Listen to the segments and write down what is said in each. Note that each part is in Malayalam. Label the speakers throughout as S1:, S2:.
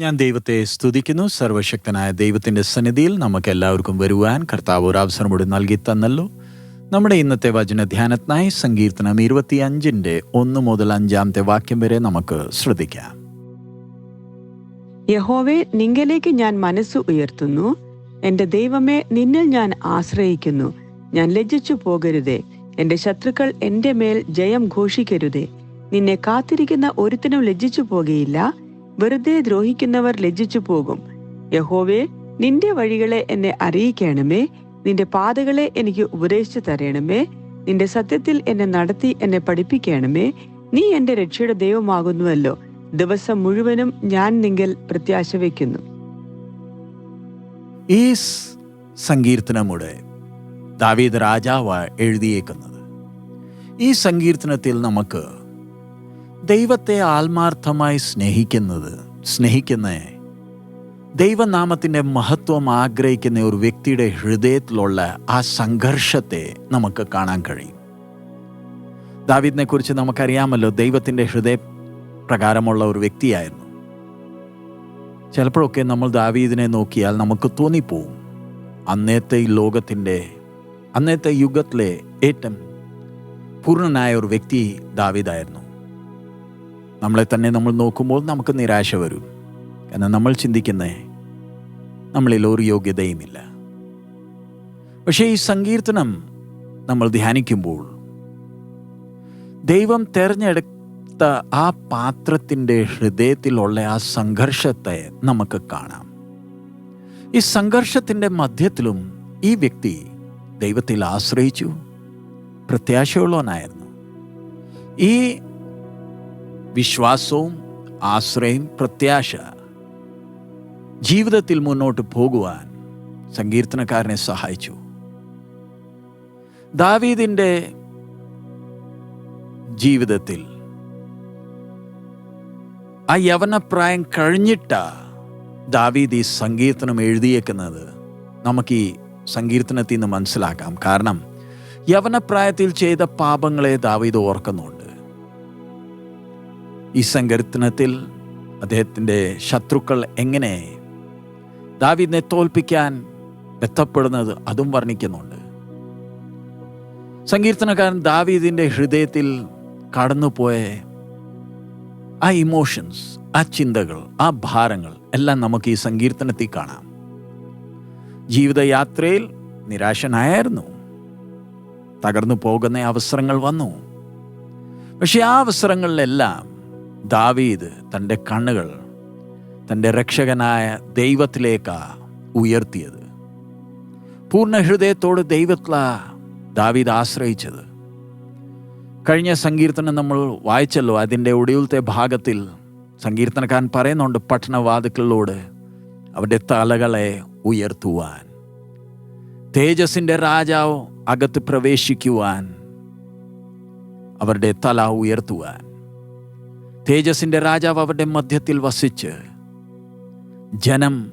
S1: ഞാൻ ദൈവത്തെ സ്തുതിക്കുന്നു. സർവശക്തനായ ദൈവത്തിന്റെ സന്നിധിയിൽ നമുക്ക് എല്ലാവർക്കും വരുവാൻ കർത്താവ് ഒരു അവസരം കൂടി നൽകി തന്നല്ലോ. നമ്മുടെ ഇന്നത്തെ വചന ധ്യാനത്തിനായി സങ്കീർത്തനം ഇരുപത്തി അഞ്ചിന്റെ ഒന്ന് മുതൽ അഞ്ചാമത്തെ വാക്യം വരെ നമുക്ക് ശ്രദ്ധിക്കാം.
S2: യഹോവെ നിങ്കലേക്ക് ഞാൻ മനസ്സ് ഉയർത്തുന്നു. എന്റെ ദൈവമേ നിന്നിൽ ഞാൻ ആശ്രയിക്കുന്നു. ഞാൻ ലജ്ജിച്ചു പോകരുതേ. എന്റെ ശത്രുക്കൾ എന്റെ മേൽ ജയം ഘോഷിക്കരുതേ. നിന്നെ കാത്തിരിക്കുന്ന ഒരുത്തിനും ലജ്ജിച്ചു പോകുകയില്ല വെറുതെ ദ്രോഹിക്കുന്നവർ ലജ്ജിച്ചു പോകും. യഹോവേ നിന്റെ വഴികളെ എന്നെ അറിയിക്കണമേ. നിന്റെ പാതകളെ എനിക്ക് ഉപദേശിച്ചു തരണമേ. നിന്റെ സത്യത്തിൽ എന്നെ നടത്തി എന്നെ പഠിപ്പിക്കണമേ. നീ എന്റെ രക്ഷയുടെ ദൈവമാകുന്നുവല്ലോ. ദിവസം മുഴുവനും ഞാൻ നിങ്കൽ പ്രത്യാശ വയ്ക്കുന്നു.
S1: ഈ സങ്കീർത്തനമൂടെ ദാവീദ് രാജാവ് എഴുതിയേക്കുന്നത്. ഈ സങ്കീർത്തനത്തിൽ നമുക്ക് ദൈവത്തെ ആത്മാർത്ഥമായി സ്നേഹിക്കുന്നത് സ്നേഹിക്കുന്ന. ദൈവനാമത്തിന്റെ മഹത്വം ആഗ്രഹിക്കുന്ന ഒരു വ്യക്തിയുടെ ഹൃദയത്തിലുള്ള ആ സംഘർഷത്തെ നമുക്ക് കാണാൻ കഴിയും. ദാവിദിനെ കുറിച്ച് നമുക്കറിയാമല്ലോ ദൈവത്തിന്റെ ഹൃദയ പ്രകാരമുള്ള ഒരു വ്യക്തിയായിരുന്നു. ചിലപ്പോഴൊക്കെ നമ്മൾ ദാവീദിനെ നോക്കിയാൽ നമുക്ക് തോന്നിപ്പോവും. അന്നത്തെ ഈ ലോകത്തിന്റെ അന്നത്തെ യുഗത്തിലെ ഏറ്റവും പൂർണനായ ഒരു വ്യക്തി ദാവീദായിരുന്നു. നമ്മളെ തന്നെ നമ്മൾ നോക്കുമ്പോൾ നമുക്ക് നിരാശ വരും. കാരണം നമ്മൾ ചിന്തിക്കുന്നേ നമ്മളിൽ ഒരു യോഗ്യതയുമില്ല. പക്ഷേ ഈ സങ്കീർത്തനം നമ്മൾ ധ്യാനിക്കുമ്പോൾ ദൈവം തെരഞ്ഞെടുത്ത ആ പാത്രത്തിന്റെ ഹൃദയത്തിലുള്ള ആ സംഘർഷത്തെ നമുക്ക് കാണാം. ഈ സംഘർഷത്തിന്റെ മധ്യത്തിലും ഈ വ്യക്തി ദൈവത്തിൽ ആശ്രയിച്ചു പ്രത്യാശയുള്ളവനായിരുന്നു. ഈ വിശ്വാസവും ആശ്രയം പ്രത്യാശ. ജീവിതത്തിൽ മുന്നോട്ട് പോകുവാൻ സങ്കീർത്തനക്കാരനെ സഹായിച്ചു. ദാവീദിന്റെ ജീവിതത്തിൽ ആ യവനപ്രായം കഴിഞ്ഞിട്ടാ ദാവീദ് ഈ സങ്കീർത്തനം എഴുതിയേക്കുന്നത്. നമുക്ക് ഈ സങ്കീർത്തനത്തിൽ നിന്ന് മനസ്സിലാക്കാം. കാരണം യവനപ്രായത്തിൽ ചെയ്ത പാപങ്ങളെ ദാവീദ് ഓർക്കുന്നുണ്ട്. ഈ സങ്കീർത്തനത്തിൽ അദ്ദേഹത്തിന്റെ ശത്രുക്കൾ എങ്ങനെ ദാവിദിനെ തോൽപ്പിക്കാൻ എത്തപ്പെടുന്നത് അതും വർണിക്കുന്നുണ്ട്. സങ്കീർത്തനക്കാരൻ ദാവീദിന്റെ ഹൃദയത്തിൽ കടന്നുപോയ ആ ഇമോഷൻസ് ആ ചിന്തകൾ ആ ഭാരങ്ങൾ എല്ലാം നമുക്ക് ഈ സങ്കീർത്തനത്തിൽ കാണാം. ജീവിതയാത്രയിൽ നിരാശനായിരുന്നു. തകർന്നു പോകുന്ന അവസരങ്ങൾ വന്നു. പക്ഷെ ആ അവസരങ്ങളിലെല്ലാം ദാവീദ് തന്റെ കണ്ണുകൾ തന്റെ രക്ഷകനായ ദൈവത്തിലേക്കാ ഉയർത്തിയത്. പൂർണ ഹൃദയത്തോട് ദൈവത്തിലാ ദാവീദ് ആശ്രയിച്ചത്. കഴിഞ്ഞ സങ്കീർത്തനം നമ്മൾ വായിച്ചല്ലോ അതിന്റെ ഒടുവിലത്തെ ഭാഗത്തിൽ സങ്കീർത്തനക്കാരൻ പറയുന്നുണ്ട് പട്ടണവാതുക്കളിലോട് അവരുടെ തലകളെ ഉയർത്തുവാൻ തേജസിന്റെ രാജാവ് അകത്ത് പ്രവേശിക്കുവാൻ അവരുടെ തല ഉയർത്തുവാൻ. തേജസിന്റെ രാജാവ് അവരുടെ മധ്യത്തിൽ വസിച്ച് ജനം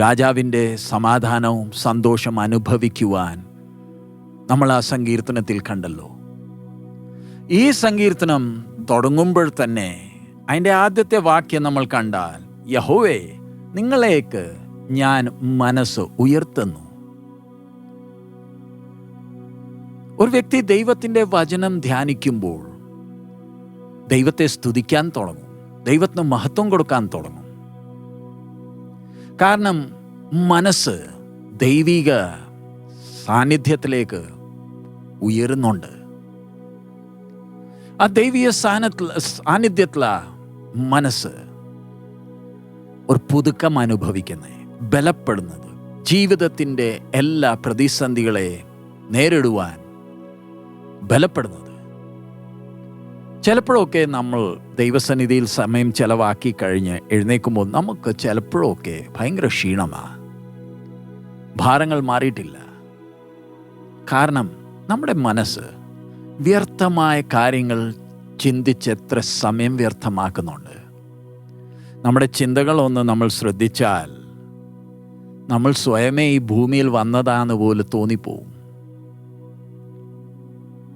S1: രാജാവിന്റെ സമാധാനവും സന്തോഷം അനുഭവിക്കുവാൻ നമ്മൾ ആ സങ്കീർത്തനത്തിൽ കണ്ടല്ലോ. ഈ സങ്കീർത്തനം തുടങ്ങുമ്പോൾ തന്നെ അതിന്റെ ആദ്യത്തെ വാക്യം നമ്മൾ കണ്ടാൽ യഹോവേ നിങ്ങളേക്ക് ഞാൻ മനസ്സ് ഉയർത്തുന്നു. ഒരു വ്യക്തി ദൈവത്തിന്റെ വചനം ധ്യാനിക്കുമ്പോൾ ദൈവത്തെ സ്തുതിക്കാൻ തുടങ്ങും. ദൈവത്തിന് മഹത്വം കൊടുക്കാൻ തുടങ്ങും. കാരണം മനസ്സ് ദൈവിക സാന്നിധ്യത്തിലേക്ക് ഉയരുന്നുണ്ട്. ആ ദൈവീയ സാന്നിധ്യത്തില മനസ്സ് ഒരു പുതുക്കം അനുഭവിക്കുന്നത് ബലപ്പെടുന്നത്. ജീവിതത്തിന്റെ എല്ലാ പ്രതിസന്ധികളെ നേരിടുവാൻ ബലപ്പെടുന്നത്. ചിലപ്പോഴൊക്കെ നമ്മൾ ദൈവസന്നിധിയിൽ സമയം ചെലവാക്കി കഴിഞ്ഞ് എഴുന്നേൽക്കുമ്പോൾ നമുക്ക് ചിലപ്പോഴൊക്കെ ഭയങ്കര ക്ഷീണമാണ് ഭാരങ്ങൾ മാറിയിട്ടില്ല. കാരണം നമ്മുടെ മനസ്സ് വ്യർത്ഥമായ കാര്യങ്ങൾ ചിന്തിച്ചെത്ര സമയം വ്യർത്ഥമാക്കുന്നുണ്ട്. നമ്മുടെ ചിന്തകളൊന്ന് നമ്മൾ ശ്രദ്ധിച്ചാൽ നമ്മൾ സ്വയമേ ഈ ഭൂമിയിൽ വന്നതാന്ന് പോലെ തോന്നിപ്പോവും.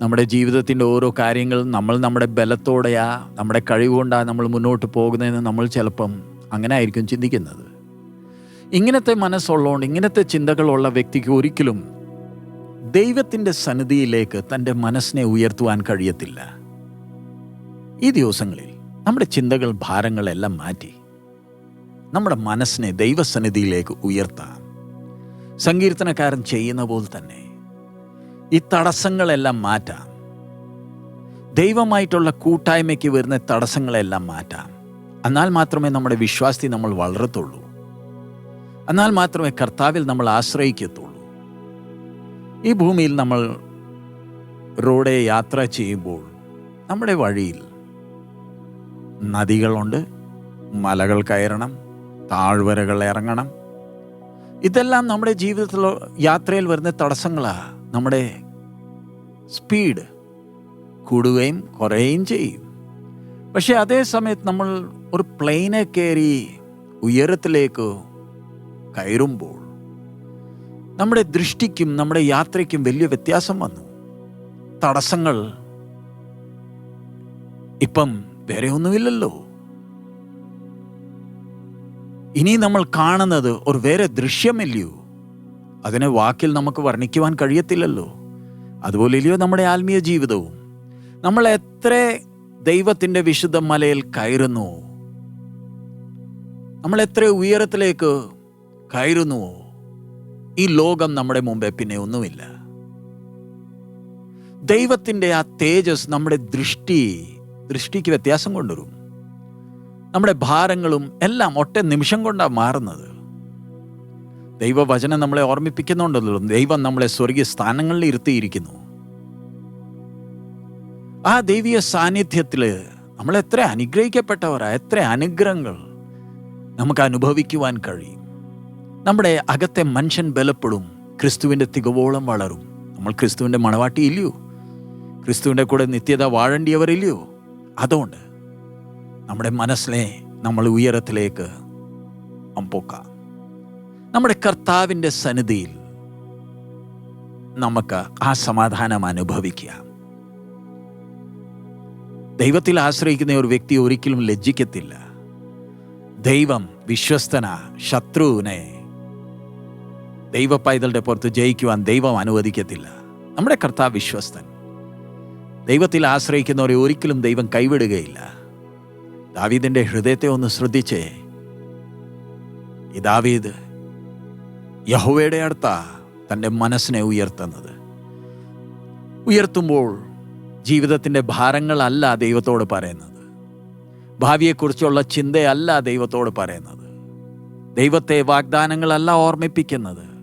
S1: നമ്മുടെ ജീവിതത്തിന്റെ ഓരോ കാര്യങ്ങൾ നമ്മൾ നമ്മുടെ ബലത്തോടെയാ നമ്മുടെ കഴിവുകൊണ്ടാണ് നമ്മൾ മുന്നോട്ട് പോകുന്നതെന്ന് നമ്മൾ ചിലപ്പം അങ്ങനെ ആയിരിക്കും ചിന്തിക്കുന്നത്. ഇങ്ങനത്തെ മനസ്സുള്ളതുകൊണ്ട് ഇങ്ങനത്തെ ചിന്തകളുള്ള വ്യക്തിക്ക് ഒരിക്കലും ദൈവത്തിന്റെ സന്നിധിയിലേക്ക് തന്റെ മനസ്സിനെ ഉയർത്തുവാൻ കഴിയത്തില്ല. ഈ ദിവസങ്ങളിൽ നമ്മുടെ ചിന്തകൾ ഭാരങ്ങളെല്ലാം മാറ്റി നമ്മുടെ മനസ്സിനെ ദൈവസന്നിധിയിലേക്ക് ഉയർത്താം സങ്കീർത്തനക്കാരൻ ചെയ്യുന്ന പോലെ തന്നെ ഈ തടസ്സങ്ങളെല്ലാം മാറ്റാം. ദൈവമായിട്ടുള്ള കൂട്ടായ്മയ്ക്ക് വരുന്ന തടസ്സങ്ങളെല്ലാം മാറ്റാം. എന്നാൽ മാത്രമേ നമ്മുടെ വിശ്വാസത്തിൽ നമ്മൾ വളരത്തുള്ളൂ. എന്നാൽ മാത്രമേ കർത്താവിൽ നമ്മൾ ആശ്രയിക്കത്തുള്ളൂ. ഈ ഭൂമിയിൽ നമ്മൾ റോഡെ യാത്ര ചെയ്യുമ്പോൾ നമ്മുടെ വഴിയിൽ നദികളുണ്ട് മലകൾ കയറണം താഴ്വരകൾ ഇറങ്ങണം. ഇതെല്ലാം നമ്മുടെ ജീവിതത്തിലോ യാത്രയിൽ വരുന്ന തടസ്സങ്ങളാണ് നമ്മുടെ സ്പീഡ് കൂടുകയും കുറയുകയും ചെയ്യും. പക്ഷേ അതേ സമയത്ത് നമ്മൾ ഒരു പ്ലെയിനെ കയറി ഉയരത്തിലേക്ക് കയറുമ്പോൾ നമ്മുടെ ദൃഷ്ടിക്കും നമ്മുടെ യാത്രയ്ക്കും വലിയ വ്യത്യാസം വന്നു. തടസ്സങ്ങൾ ഇപ്പം വേറെ ഒന്നുമില്ലല്ലോ. ഇനി നമ്മൾ കാണുന്നത് ഒരു വേറെ ദൃശ്യമില്ലയോ? അതിനെ വാക്കിൽ നമുക്ക് വർണിക്കുവാൻ കഴിയത്തില്ലല്ലോ. അതുപോലെ ഇല്ലയോ നമ്മുടെ ആത്മീയ ജീവിതവും? നമ്മൾ എത്ര ദൈവത്തിന്റെ വിശുദ്ധ മലയിൽ കയറുന്നു? നമ്മൾ എത്ര ഉയരത്തിലേക്ക് കയറുന്നുവോ ഈ ലോകം നമ്മുടെ മുമ്പേ പിന്നെ ഒന്നുമില്ല. ദൈവത്തിന്റെ ആ തേജസ് നമ്മുടെ ദൃഷ്ടി ദൃഷ്ടിക്ക് വ്യത്യാസം കൊണ്ടുവരും. നമ്മുടെ ഭാരങ്ങളും എല്ലാം ഒട്ടേ നിമിഷം കൊണ്ടാണ് മാറുന്നത്. ദൈവവചനം നമ്മളെ ഓർമ്മിപ്പിക്കുന്നുണ്ടല്ലോ. ദൈവം നമ്മളെ സ്വർഗീയ സ്ഥാനങ്ങളിൽ ഇരുത്തിയിരിക്കുന്നു. ആ ദൈവീയ സാന്നിധ്യത്തിൽ നമ്മൾ എത്ര അനുഗ്രഹിക്കപ്പെട്ടവരാ എത്ര അനുഗ്രഹങ്ങൾ നമുക്ക് അനുഭവിക്കുവാൻ കഴിയും. നമ്മുടെ അകത്തെ മനുഷ്യൻ ബലപ്പെടും ക്രിസ്തുവിന്റെ തികവോളം വളരും. നമ്മൾ ക്രിസ്തുവിന്റെ മണവാട്ടി ഇല്ലയോ? ക്രിസ്തുവിന്റെ കൂടെ നിത്യത വാഴേണ്ടിയവരില്ലയോ അതുകൊണ്ട് നമ്മുടെ മനസ്സിനെ നമ്മൾ ഉയരത്തിലേക്ക് പൊക്കാം. നമ്മുടെ കർത്താവിന്റെ സന്നിധിയിൽ നമുക്ക് ആ സമാധാനം അനുഭവിക്കുക. ദൈവത്തിൽ ആശ്രയിക്കുന്ന ഒരു വ്യക്തി ഒരിക്കലും ലജ്ജിക്കത്തില്ല. ദൈവം വിശ്വസ്തന ശത്രുവിനെ ദൈവ പൈതളുടെ പുറത്ത് ജയിക്കുവാൻ ദൈവം അനുവദിക്കത്തില്ല. നമ്മുടെ കർത്താവ് വിശ്വസ്തൻ. ദൈവത്തിൽ ആശ്രയിക്കുന്നവരെ ഒരിക്കലും ദൈവം കൈവിടുകയില്ല. ദാവീദിന്റെ ഹൃദയത്തെ ഒന്ന് ശ്രദ്ധിച്ചേ. ഈ ദാവീദ് യഹോവയുടെ അടുത്ത തന്റെ മനസ്സിനെ ഉയർത്തുന്നത്. ഉയർത്തുമ്പോൾ ജീവിതത്തിന്റെ ഭാരങ്ങളല്ല ദൈവത്തോട് പറയുന്നത്. ഭാവിയെക്കുറിച്ചുള്ള ചിന്തയല്ല ദൈവത്തോട് പറയുന്നത്. ദൈവത്തെ വാഗ്ദാനങ്ങളല്ല ഓർമ്മിപ്പിക്കുന്നത്.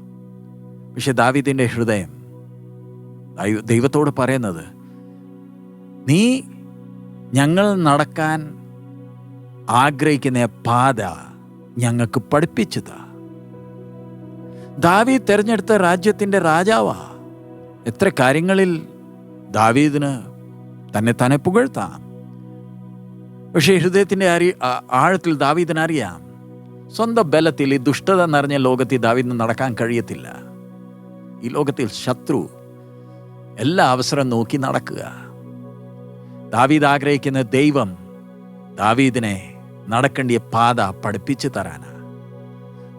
S1: പക്ഷെ ദാവിദിന്റെ ഹൃദയം ദൈവ- ദൈവത്തോട് പറയുന്നത് നീ ഞങ്ങൾ നടക്കാൻ ആഗ്രഹിക്കുന്ന പാത ഞങ്ങൾക്ക് പഠിപ്പിച്ചതാ ദാവീദ് തെരഞ്ഞെടുത്ത രാജ്യത്തിന്റെ രാജാവാ. എത്ര കാര്യങ്ങളിൽ ദാവീദിന് തന്നെ തന്നെ പുകഴ്ത്താം. പക്ഷേ ഹൃദയത്തിന്റെ അരി ആഴത്തിൽ ദാവീദിനറിയാം. സ്വന്തം ബലത്തിൽ ഈ ദുഷ്ടത നിറഞ്ഞ ലോകത്തിൽ ദാവീദിന് നടക്കാൻ കഴിയത്തില്ല. ഈ ലോകത്തിൽ ശത്രു എല്ലാ അവസരം നോക്കി നടക്കുക. ദാവീദ് ആഗ്രഹിക്കുന്ന ദൈവം ദാവീദിനെ നടക്കേണ്ടിയ പാത പഠിപ്പിച്ചു തരാനാ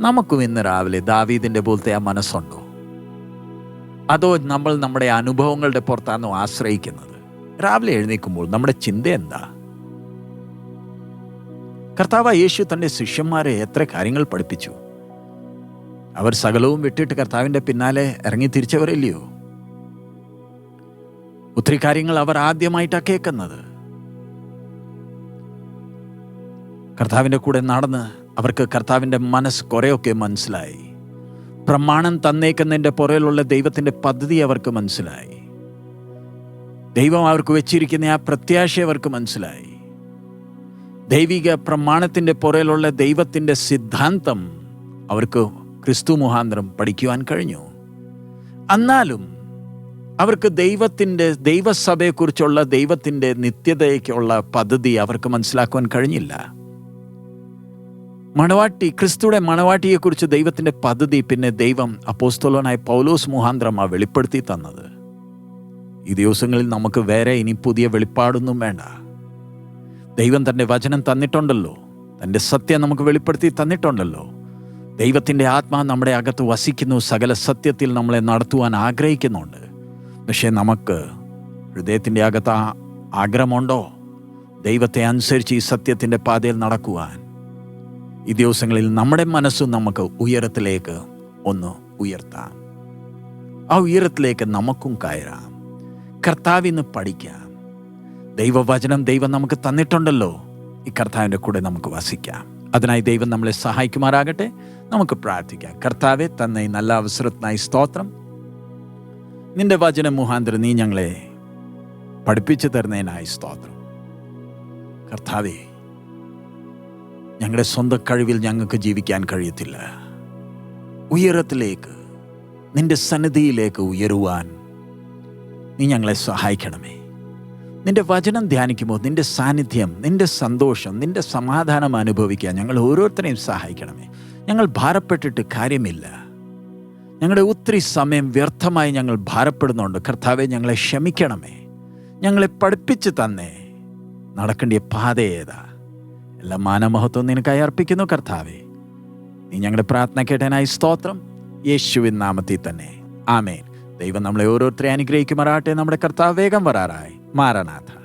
S1: നമുക്കും ഇന്ന് രാവിലെ ദാവീദിന്റെ പോലത്തെ ആ മനസ്സുണ്ടോ? അതോ നമ്മൾ നമ്മുടെ അനുഭവങ്ങളുടെ പുറത്താണോ ആശ്രയിക്കുന്നത്? രാവിലെ എഴുന്നേൽക്കുമ്പോൾ നമ്മുടെ ചിന്ത എന്താ? കർത്താവ് യേശു തന്റെ ശിഷ്യന്മാരെ എത്ര കാര്യങ്ങൾ പഠിപ്പിച്ചു? അവർ സകലവും വിട്ടിട്ട് കർത്താവിന്റെ പിന്നാലെ ഇറങ്ങി തിരിച്ചവരില്ലയോ? ഒത്തിരി കാര്യങ്ങൾ അവർ ആദ്യമായിട്ടാണ് കേൾക്കുന്നത്. കർത്താവിന്റെ കൂടെ നടന്ന് അവർക്ക് കർത്താവിന്റെ മനസ്സ് കുറേയൊക്കെ മനസ്സിലായി. പ്രമാണം തന്നേക്കുന്നതിന്റെ പുറയിലുള്ള ദൈവത്തിന്റെ പദ്ധതി അവർക്ക് മനസ്സിലായി. ദൈവം അവർക്ക് വെച്ചിരിക്കുന്ന ആ പ്രത്യാശ അവർക്ക് മനസ്സിലായി. ദൈവിക പ്രമാണത്തിന്റെ പുറയിലുള്ള ദൈവത്തിന്റെ സിദ്ധാന്തം അവർക്ക് ക്രിസ്തു മുഖാന്തരം പഠിക്കുവാൻ കഴിഞ്ഞു. എന്നാലും അവർക്ക് ദൈവത്തിന്റെ ദൈവസഭയെക്കുറിച്ചുള്ള ദൈവത്തിന്റെ നിത്യതയ്ക്കുള്ള പദ്ധതി അവർക്ക് മനസ്സിലാക്കുവാൻ കഴിഞ്ഞില്ല. മണവാട്ടി ക്രിസ്തുയുടെ മണവാട്ടിയെക്കുറിച്ച് ദൈവത്തിന്റെ പദ്ധതി പിന്നെ ദൈവം അപ്പോസ്തോലനായ പൗലോസ് മുഖാന്തരമാ വെളിപ്പെടുത്തി തന്നത്. ഈ ദിവസങ്ങളിൽ നമുക്ക് വേറെ ഇനി പുതിയ വെളിപ്പാടൊന്നും വേണ്ട. ദൈവം തന്റെ വചനം തന്നിട്ടുണ്ടല്ലോ. തന്റെ സത്യം നമുക്ക് വെളിപ്പെടുത്തി തന്നിട്ടുണ്ടല്ലോ. ദൈവത്തിന്റെ ആത്മാ നമ്മുടെ അകത്ത് വസിക്കുന്നു. സകല സത്യത്തിൽ നമ്മളെ നടത്തുവാൻ ആഗ്രഹിക്കുന്നുണ്ട്. പക്ഷേ നമുക്ക് ഹൃദയത്തിന്റെ അകത്ത് ആഗ്രഹമുണ്ടോ? ദൈവത്തെ അനുസരിച്ച് ഈ സത്യത്തിന്റെ പാതയിൽ നടക്കുവാൻ. ഈ ദിവസങ്ങളിൽ നമ്മുടെ മനസ്സും നമുക്ക് ഉയരത്തിലേക്ക് ഒന്ന് ഉയർത്താം. ആ ഉയരത്തിലേക്ക് നമുക്കും കയറാം. കർത്താവിന്ന് പഠിക്കാം. ദൈവവചനം ദൈവം നമുക്ക് തന്നിട്ടുണ്ടല്ലോ. ഈ കർത്താവിന്റെ കൂടെ നമുക്ക് വസിക്കാം. അതിനായി ദൈവം നമ്മളെ സഹായിക്കുമാറാകട്ടെ. നമുക്ക് പ്രാർത്ഥിക്കാം. കർത്താവെ തന്നെ നല്ല അവസരത്തിനായി സ്തോത്രം. നിന്റെ വചനം മുഹാന്തരം നീ ഞങ്ങളെ പഠിപ്പിച്ചു തരുന്നതിനായി സ്തോത്രം. കർത്താവേ ഞങ്ങളുടെ സ്വന്തം കഴിവിൽ ഞങ്ങൾക്ക് ജീവിക്കാൻ കഴിയത്തില്ല. ഉയരത്തിലേക്ക് നിന്റെ സന്നിധിയിലേക്ക് ഉയരുവാൻ നീ ഞങ്ങളെ സഹായിക്കണമേ. നിന്റെ വചനം ധ്യാനിക്കുമ്പോൾ നിന്റെ സാന്നിധ്യം നിന്റെ സന്തോഷം നിന്റെ സമാധാനം അനുഭവിക്കാൻ ഞങ്ങൾ ഓരോരുത്തരെയും സഹായിക്കണമേ. ഞങ്ങൾ ഭാരപ്പെട്ടിട്ട് കാര്യമില്ല. ഞങ്ങളുടെ ഒത്തിരി സമയം വ്യർത്ഥമായി ഞങ്ങൾ ഭാരപ്പെടുന്നുണ്ട്. കർത്താവെ ഞങ്ങളെ ക്ഷമിക്കണമേ. ഞങ്ങളെ പഠിപ്പിച്ച് തന്നേ. നടക്കേണ്ട പാത ഏതാ എല്ലാ മാനമഹത്വം നിനക്കായി അർപ്പിക്കുന്നു കർത്താവേ. നീ ഞങ്ങളുടെ പ്രാർത്ഥന കേട്ടനായി സ്തോത്രം. യേശുവിൻ നാമത്തിൽ തന്നെ. ആമേൻ. ദൈവം നമ്മളെ ഓരോരുത്തരെ അനുഗ്രഹിക്കുമാറാട്ടെ നമ്മുടെ കർത്താവ് വേഗം വരാറായി. മാറനാഥ.